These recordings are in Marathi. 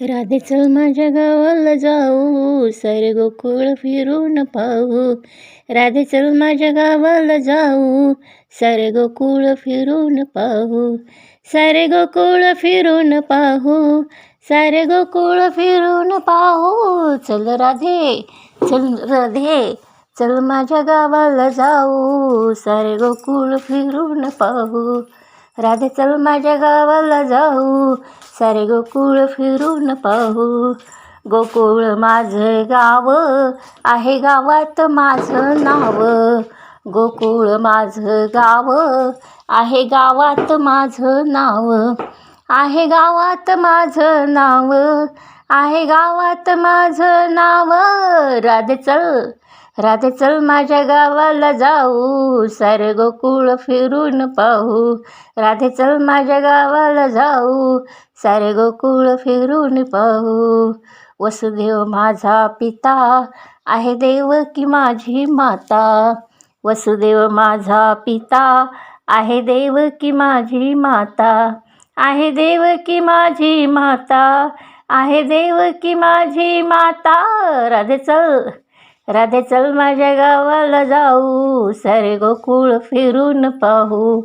राधे चल माझ्या गावाला जाऊ सारे गोकुळ फिरून पाहू. राधे चल माझ्या गावाला जाऊ सारे गोकुळ फिरून पाहू. सारे गोकुळ फिरून पाहू सारे गोकुळ फिरून पाहू. चल राधे चल राधे चल माझ्या गावाला जाऊ सारे गोकुळ फिरून पाहू. राधे चल माझ्या गावाला जाऊ. सारे गोकुळ फिरून पाहू. गोकुळ माझं गाव आहे गावात माझं नाव. गोकुळ माझं गाव आहे गावात माझं नाव. आहे गावात माझं नाव. आहे गावात माझं नाव. राधे चल राधे चल माझ्या गावाला जाऊ सारे गोकुळ फिरून पाहू. राधे चल माझ्या गावाला जाऊ सारे गोकुळ फिरून पाहू. वसुदेव माझा पिता आहे देव की माझी माता. वसुदेव माझा पिता आहे देव की माझी माता. आहे देव की माझी माता. आहे देव की माझी माता. राधे चल. राधे चल माझ्या गावाला जाऊ सारे गोकुळ फिरून पाहू.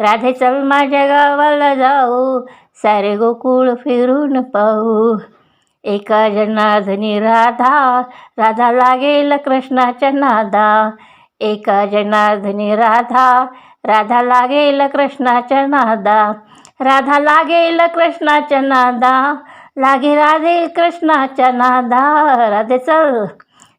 राधे चल माझ्या गावाला जाऊ सारे गोकुळ फिरून पाहू. एका जनार्दनी राधा राधा लागेल कृष्णाच्या नादा. एका जनार्दनी राधा राधा लागेल कृष्णाच्या नादा. राधा लागेल कृष्णाच्या नादा लागे राधे कृष्णाच्या नादा. राधे चल.